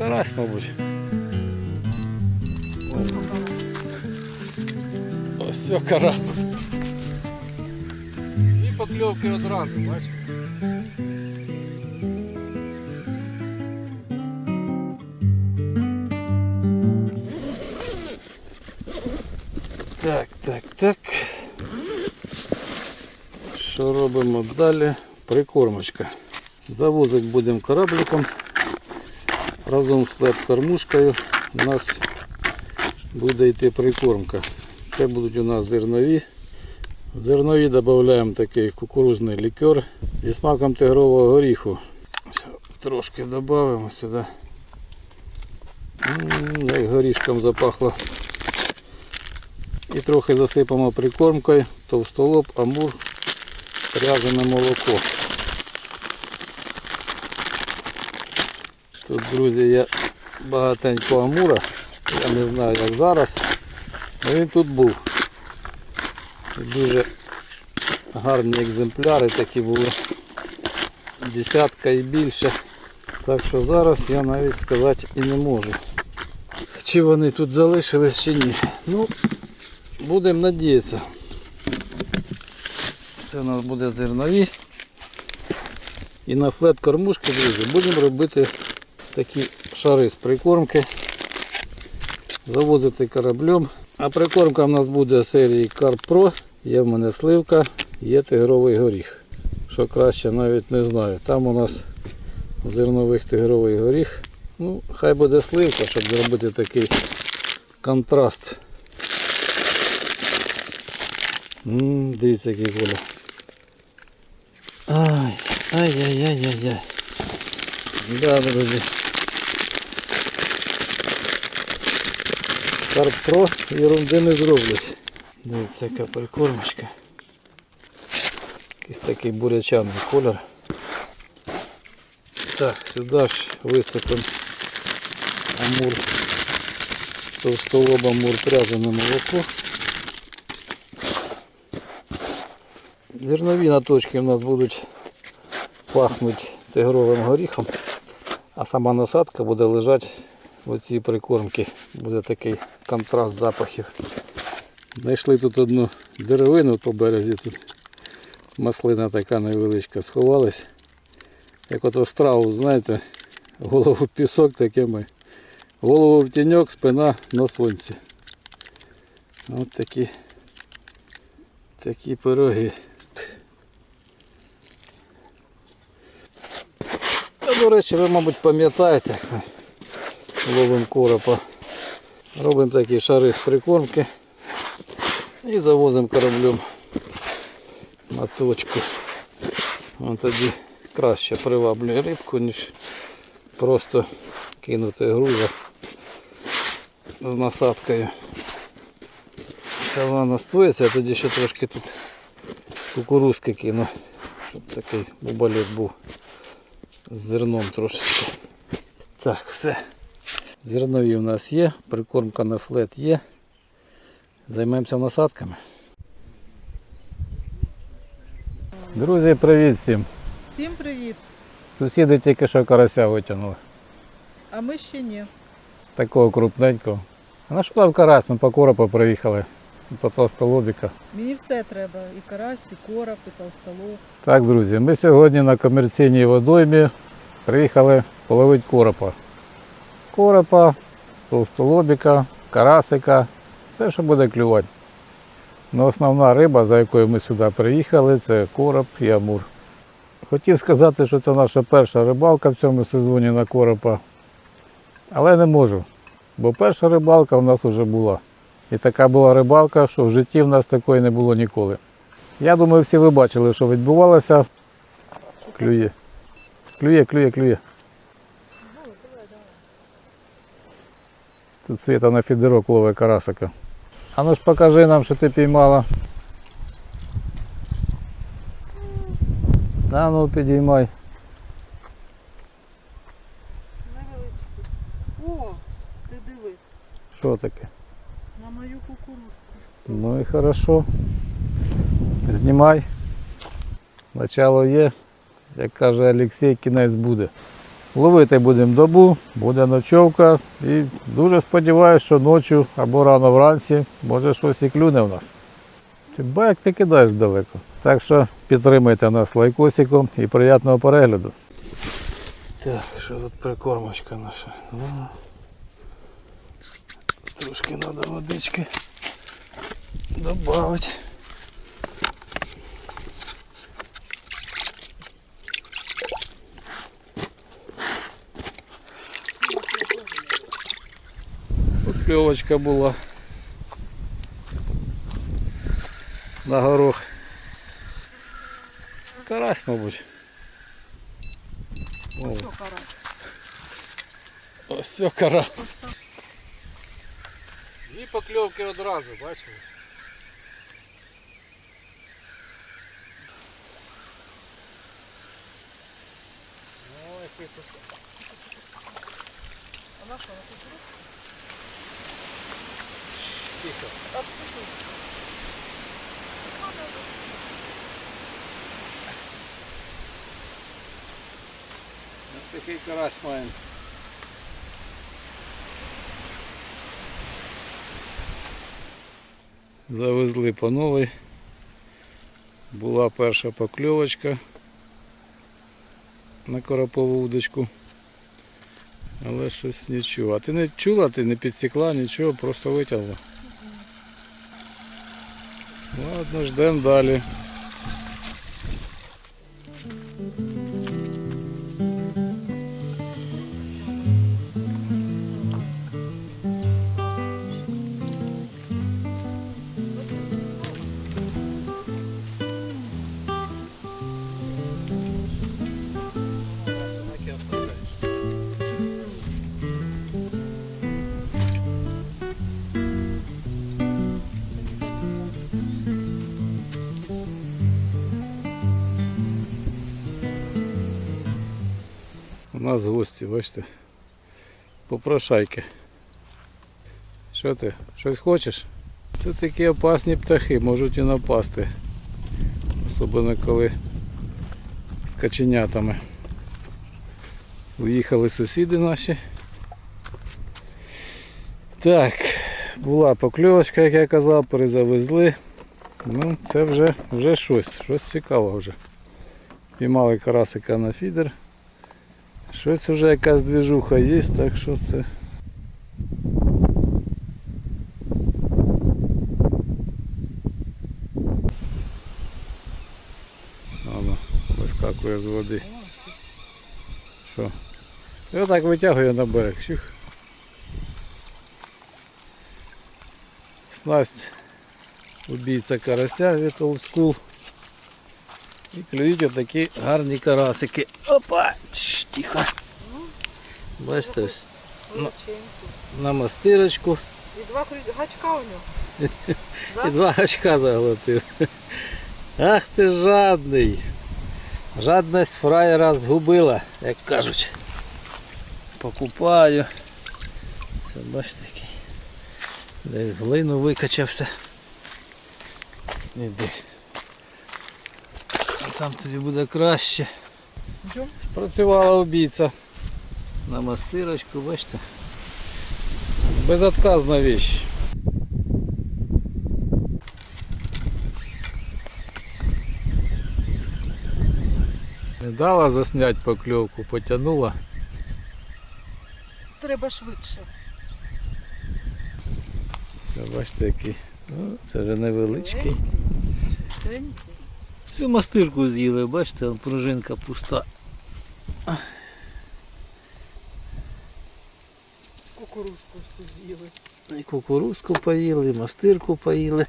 карась, мабуть. Ось все карась. І покльовки одразу, бачиш? Так, так, так. Що робимо далі? Прикормочка. Завозити будемо корабликом. Разом з флет-кормушкою у нас буде йти прикормка. Це будуть у нас зернові. В зернові додаємо такий кукурузний лікер зі смаком тигрового горіху. Трошки додаємо сюди. Як горішком запахло. І трохи засипаємо прикормкою, товстолоб, амур, пряжене молоко. Тут, друзі, є багатенько амура. Я не знаю як зараз. але він тут був. Дуже гарні екземпляри такі були. Десятка і більше. Так що зараз я навіть сказати і не можу. Чи вони тут залишились чи ні. Ну, будемо надіятися. Це у нас буде зернові. І на флет кормушки, друзі, будемо робити такі шари з прикормки. Завозити кораблем. А прикормка в нас буде серії Carp Pro. Є в мене сливка, є тигровий горіх. Що краще навіть не знаю. Там у нас зернових тигровий горіх. Ну, хай буде сливка, щоб зробити такий контраст. М, дивіться, який колір. Ай, ай-яй-яй-яй-яй. Да, друзі. Карп Про ерунди не зроблять. Дивіться, яка прикормочка. Якийсь такий бурячаний колір. Так, сюди ж висипемо амур. Товстолоб амур пряжене молоко. Зернові наточки у нас будуть пахнути тигровим горіхом, а сама насадка буде лежати в оцій прикормці. Буде такий контраст запахів. Знайшли тут одну деревину по березі, тут маслина така невеличка сховалась. Як ото страус, знаєте, голову в пісок таке ми. Голову в тіньок, спина на сонці. Ось такі, такі пироги. До речі, ви, мабуть, пам'ятаєте, ловимо коропа. Робимо такі шари з прикормки і завозимо кораблем на точку. Вон тоді краще приваблює рибку, ніж просто кинути груза з насадкою. Це вона настоїться, я тоді ще трошки тут кукурузки кину, щоб такий бубалет був з зерном трошечки. Так, все. Зернові у нас є, прикормка на флет є. Займемося насадками. Друзі, привіт всім. Всім привіт! Сусіди тільки що карася витягнули. А ми ще ні. Такого крупненького. А на що там карась? Ми по коропу приїхали. По толстолобіка. Мені все треба. І карась, і короб, і толстолоб. Так, друзі, ми сьогодні на комерційній водоймі приїхали половити коропа. Коропа, толстолобіка, карасика, все, що буде клювати. Но основна риба, за якою ми сюди приїхали, це короб і амур. Хотів сказати, що це наша перша рибалка в цьому сезоні на коропа, але не можу, бо перша рибалка в нас вже була. І така була рибалка, що в житті в нас такої не було ніколи. Я думаю, всі ви бачили, що відбувалося. Клює. Клює, клює, клює. Тут світа на фідерок ловить карасика. А ну ж покажи нам, що ти піймала. А ну підіймай. О, ти диви, Що таке? на мою кукурузку. Ну і хорошо. Знімай. Начало є. Як каже Олексій, кінець буде. Ловити будемо добу, буде ночовка і дуже сподіваюся, що ночі або рано вранці може щось і клюне в нас. Ба, як ти кидаєш далеко. Так що підтримайте нас лайкосиком і приємного перегляду. Так, що тут прикормочка наша? Ну, трошки треба водички додати. Покльовочка була на горох. Карась, мабуть. О, ось все карась. Дві покльовки одразу, бачили? Такий карась маємо. Завезли по новій. Була перша покльовочка на коропову удочку. Але щось нічого. А ти не чула, ти не підсікла, нічого, просто витягла. Ладно, ждемо далі. Нас гості, бачите. Попрошайки. Що ти? Щось хочеш? Це такі опасні птахи, можуть і напасти. Особливо коли з каченятами. Уїхали сусіди наші. Так, була покльовочка, як я казав, перезавезли. Ну, це вже, вже щось, щось цікаве вже. Піймали карасика на фідер. Щось вже якась двіжуха є, так що це. Воно вискакує з води. Що? Я так витягую на берег. Щух. Снасть убійця карася від Old School. І клюють отакі гарні карасики. Опа! Тихо. Бачите, ось Величенький. на мастирочку І два гачка у нього. І два гачка заглотив. Ах ти жадний. Жадність фраєра згубила, як кажуть. Покупаю. Це бачите який. Десь глину викачався. Іди. Там тобі буде краще. Спрацювала убійця. На мастирочку, бачите. Безотказна вещь. Не дала заснять покльовку, потягнула. Треба швидше. Це бачите який. Ну, це вже невеличкий. Чистенький. Цю мастирку з'їли, бачите, пружинка пуста. Кукурузку всю з'їли. І кукурузку поїли, і мастирку поїли.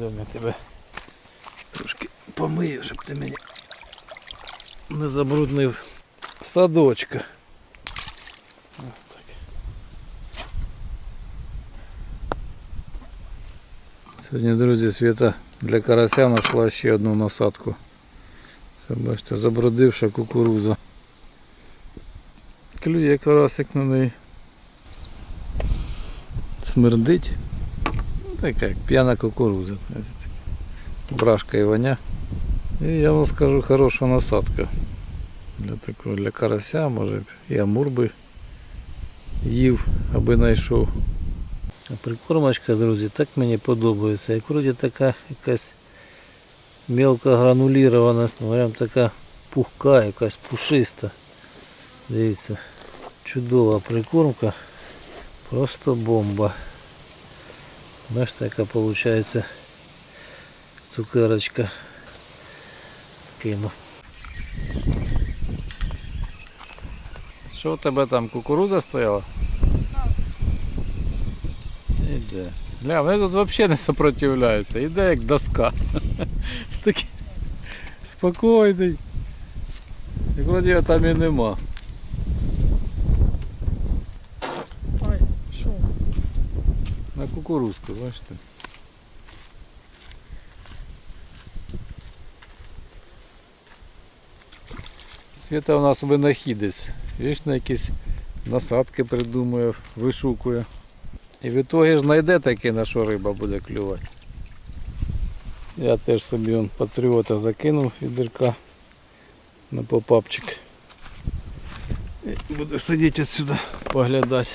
Я тебе трошки помию, щоб ти мені не забруднив садочка. Сьогодні, друзі, Свята для карася знайшла ще одну насадку. Це бачите, забродивша кукуруза. Клює карасик на неї. Смердить. Ну, Така як п'яна кукуруза. Брашка і воня. І я вам скажу хороша насадка. Для такого для карася, може і амур би їв, аби знайшов. Прикормочка, друзі, так мені подобається. Як вроді така якась мелко гранулірована, прям така пухка, якась пушиста. Дивіться, чудова прикормка. Просто бомба. Бачите, яка виходить цукерочка. Кину. Що у тебе там кукуруза стояла? Іде. Бля, вони тут взагалі не сопротивляються. Іде як доска. Такий спокійний. І вроді його там і нема. Ай, що? На кукурузку, бачите. Світа у нас винахідець. Вічно якісь насадки придумує, вишукує. І в ітогі ж знайде таке, на що риба буде клювати. Я теж собі он патріота закинув від дирка на попапчик. І буду сидіти отсюди, поглядати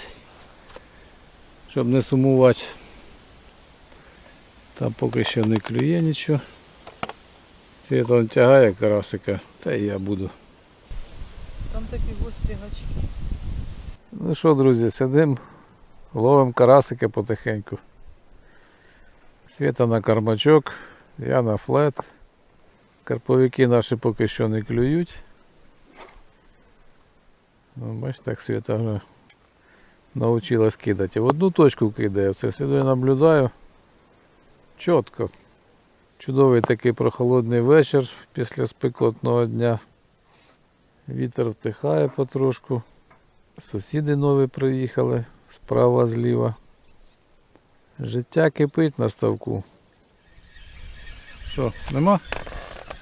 щоб не сумувати. Там поки що не клює нічого. Світ он тягає карасика, та і я буду. Там такі гострі гачки. Ну що, друзі, сидимо, ловимо карасика потихеньку. Світа на кармачок, я на флет. Карповики наші поки що не клюють. Ну, бачите, так Світа вже научилась кидати. В одну точку кидає, це сюди наблюдаю. Чітко. Чудовий такий прохолодний вечір після спекотного дня. Вітер втихає потрошку. Сусіди нові приїхали справа зліва. Життя кипить на ставку. Що, нема?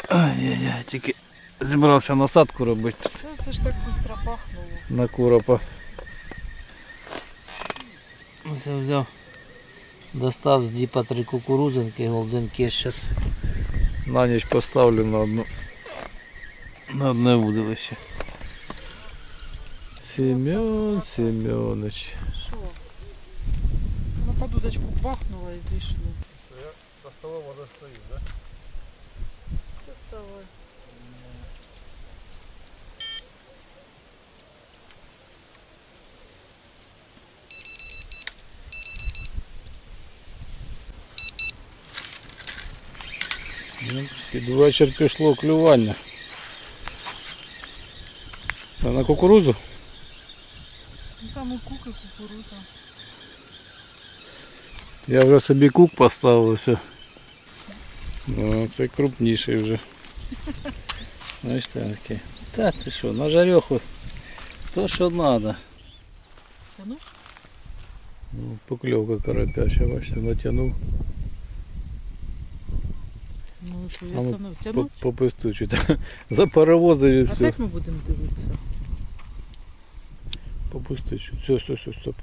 Ай-яй-яй, тільки зібрався насадку робити Це, це ж так швидко пахнуло. на коропа. Ось я взяв, достав з діпа три кукурузинки, голденки зараз на ніч поставлю на одну на одне вудилище. Семен Семенович. Що? На подудочку бахнуло і зійшло. Я за столом вода стою, да? Доставай. Ну, під вечір пішло клювання. А на кукурузу? Ну там і кук, і кукуруза. Я вже собі кук поставив все. Ну, це крупніший вже. Знаєш таке. Та ти що, на жареху то що треба. Тянуш? Ну, покльовка карапяча, бачите, натягнув. Ну і що, А я ну, стану. По, Тянув? попистучить. Запаровозив і А все. так ми будемо дивитися. Попустичу. Все, все, все, стоп.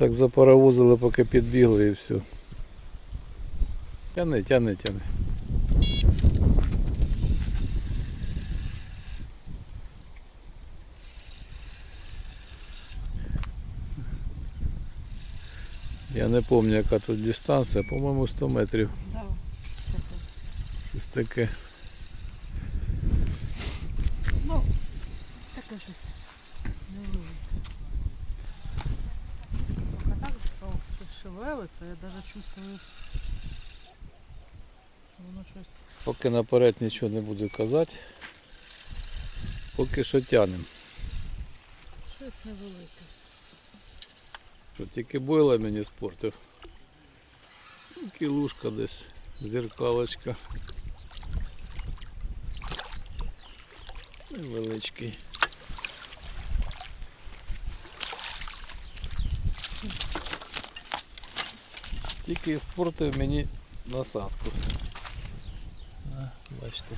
Так запаровозили, поки підбігли і все. Тяни, тяни, тяни. Я не пам'ятаю, яка тут дистанція, по-моєму 100 метрів. Да. Щось таке. Ну, таке щось невелике. Поки так що щось шевелиться, я навіть чувствую, воно щось. Поки наперед нічого не буду казати. Поки що тянем. Щось невелике. Що тільки бойла мені спортив. Ну, Кілушка десь, зеркалочка. Невеличкий. Тільки спортив мені насадку. А, бачите.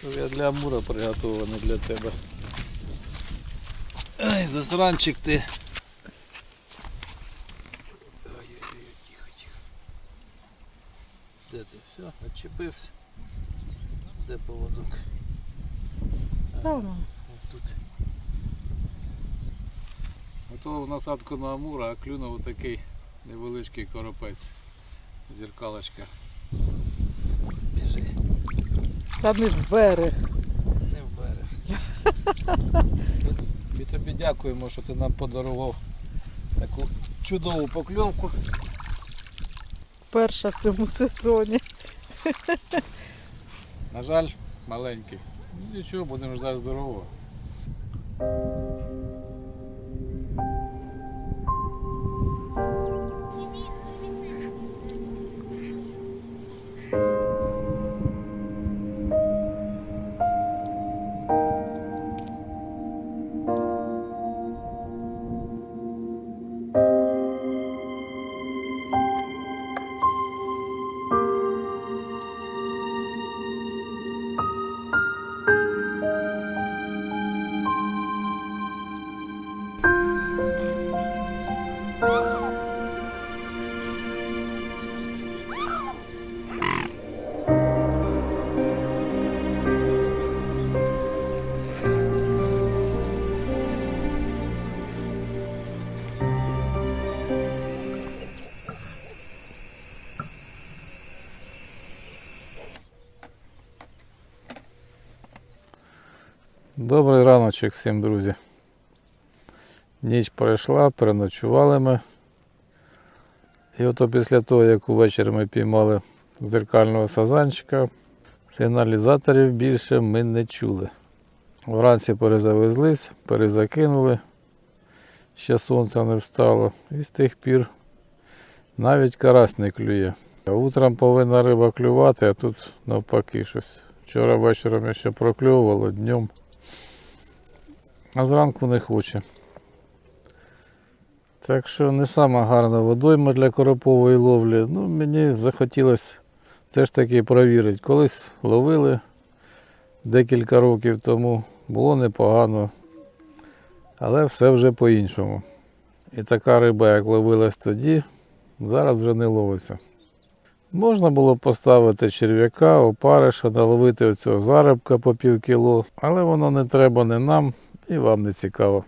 То я для Амура приготований для тебе. Ай, засранчик ти. Ой-ой-ой, тихо, тихо. Де ти? Все, відчепився. Де поводок. Правда? Тут. Ото насадку на Амура, а клюнув такий невеличкий коропець. Зеркалочка. Біжи. Та не в берег. Не в берег. Ми тобі дякуємо, що ти нам подарував таку чудову покльовку. Перша в цьому сезоні. На жаль, маленький. Нічого, будемо ждати здорового. Добрий раночок всім, друзі. Ніч пройшла, переночували ми. І ото після того, як увечері ми піймали зеркального сазанчика, сигналізаторів більше ми не чули. Вранці перезавезлись, перезакинули, ще сонце не встало. І з тих пір навіть карась не клює. Утром повинна риба клювати, а тут навпаки щось. Вчора вечором я ще прокльовувало днем. А зранку не хоче. Так що не сама гарна водойма для коропової ловлі. Ну, мені захотілося все ж таки провірити. Колись ловили декілька років тому, було непогано, але все вже по-іншому. І така риба, як ловилась тоді, зараз вже не ловиться. Можна було поставити черв'яка, опариша, наловити оцього зарибка по пів кіло, але воно не треба не нам і вам не цікаво.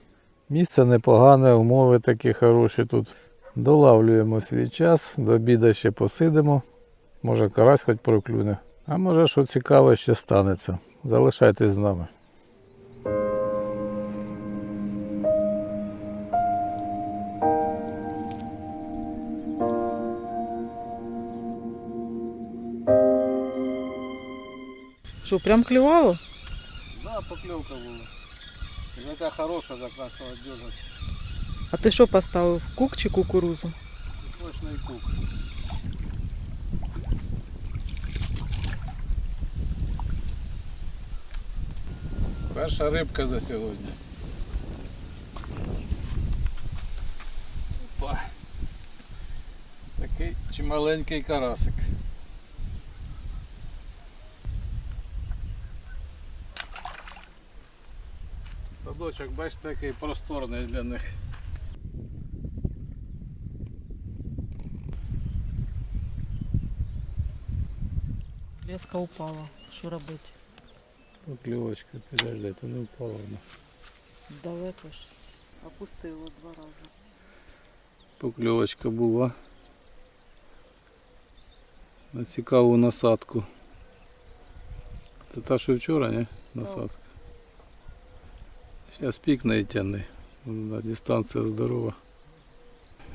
Місце непогане, умови такі хороші тут. Долавлюємо свій час, до обіда ще посидимо. Може карась хоч проклюне. А може що цікаве ще станеться. Залишайтесь з нами. Що, прям клювало? Да, поклевка була. Яка хороша, так начала держать. А ти що поставив? Кук чи кукурузу? Пісочний кук. Перша рибка за сьогодні. Опа. Такий чималенький карасик. Садочок, бачите, який просторний для них. Леска упала. Що робити? Поклевочка, подожди, то не впала вона. Далеко ж. Опустило два рази. Покльовочка була. На цікаву насадку. Це та, що вчора, не? Насадка. Зараз пікне і тяни. Да, дистанція здорова.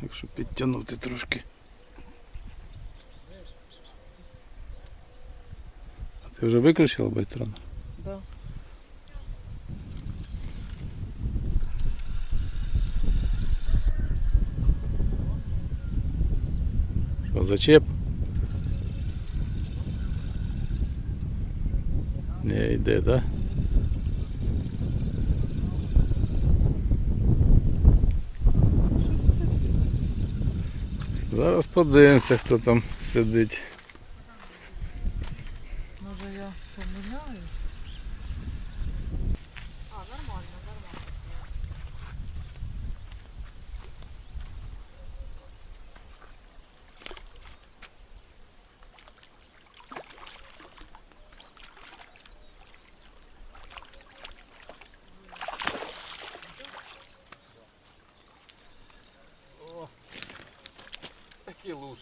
Якщо підтягнути трошки. А ти вже виключила байтрон? Да. Що, зачеп? Не йде, да? Зараз подивимося, хто там сидить.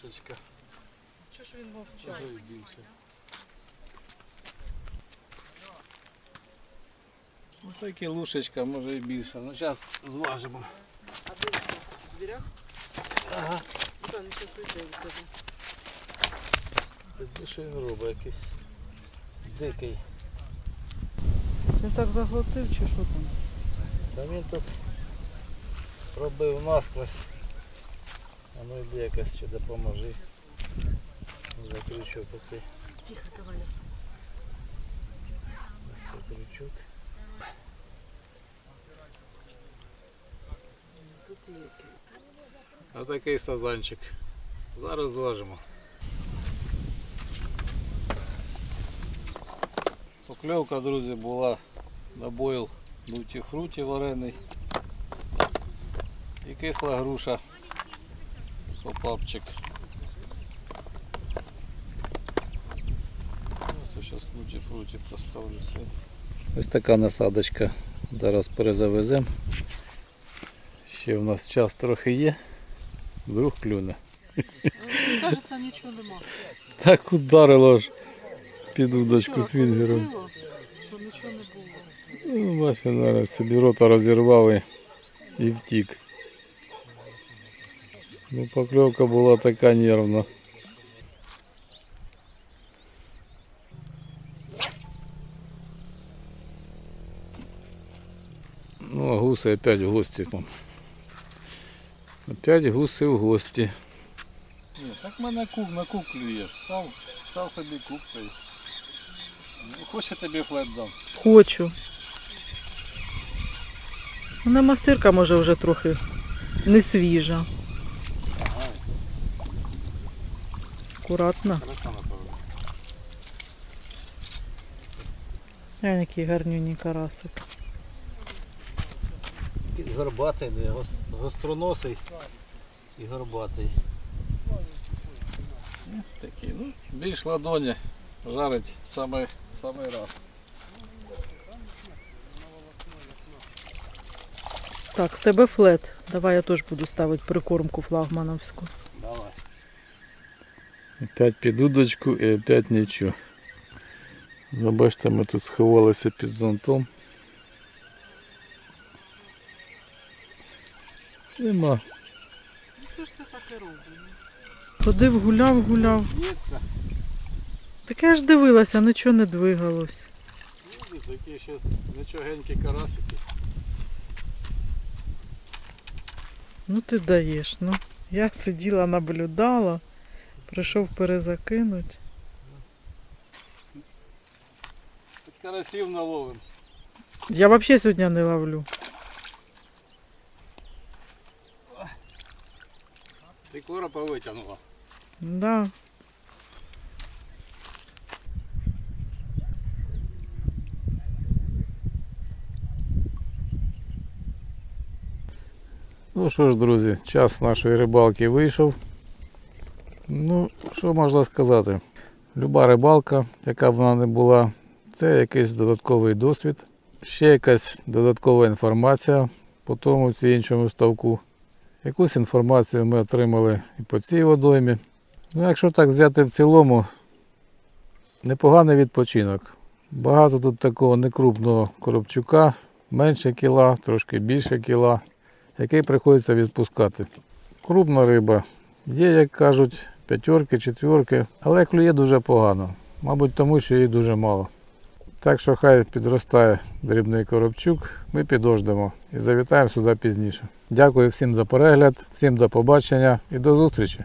Лушечка. Чого ж він мовчав? Може і більше. Ось такі лушечка, може і більше. Ну зараз зважимо. А де він? В дверях? Ага. Ну, так, він щось вийде у тебе. Тоді що він робить якийсь дикий. Він так заглотив чи що там? Та він тут пробив насквозь. Ну йди якась ще допоможи. За крючок оцей. Тихо, давай я сам. Крючок. Тут є. Отакий сазанчик. Зараз зважимо. Покльовка, друзі, була на бойл дуті фруті варений. І кисла груша. Попапчик. Зараз дуті фруті поставлю все. Ось така насадочка. Зараз перезавеземо. Ще в нас час трохи є. Вдруг клюне. Мені кажеться, нічого нема. Так ударило ж під удочку з то нічого не було. Ну, бачите, зараз собі рота розірвали і втік. Ну, покльовка була така нервна. Ну, а гуси опять в гості там. Опять гуси в гості. Ні, так в мене кук на кук клює. Став, став собі кук цей. Ну, Хоче тобі флет дам. Хочу. Вона мастирка може вже трохи не свіжа. Акуратно. Хорошо, який гарнюній карасик. Якийсь горбатий, не, гостроносий і горбатий. Такий, ну, більш ладоні жарить саме, самий раз. Так, з тебе флет. Давай я теж буду ставити прикормку флагмановську. Опять під удочку і опять нічого. Ну, бачите, ми тут сховалися під зонтом. Нема. Що ж це таке робить? Ходив, гуляв, гуляв. Так я ж дивилася, нічого не двигалось. Такі ще нічогенькі карасики. Ну ти даєш, ну. Я сиділа, наблюдала, прийшов перезакинуть. Карасів наловим. Я взагалі сьогодні не ловлю. Ти коропа витягнула. Да. Ну що ж, друзі, час нашої рибалки вийшов. Ну, що можна сказати? Люба рибалка, яка б вона не була, це якийсь додатковий досвід, ще якась додаткова інформація по тому чи іншому ставку. Якусь інформацію ми отримали і по цій водоймі. Ну, якщо так взяти в цілому, непоганий відпочинок. Багато тут такого некрупного коробчука, менше кіла, трошки більше кіла який приходиться відпускати. Крупна риба. Є, як кажуть, п'ятерки, четверки, але клює дуже погано. Мабуть, тому що її дуже мало. Так що хай підростає дрібний коробчук, ми підождемо і завітаємо сюди пізніше. Дякую всім за перегляд, всім до побачення і до зустрічі!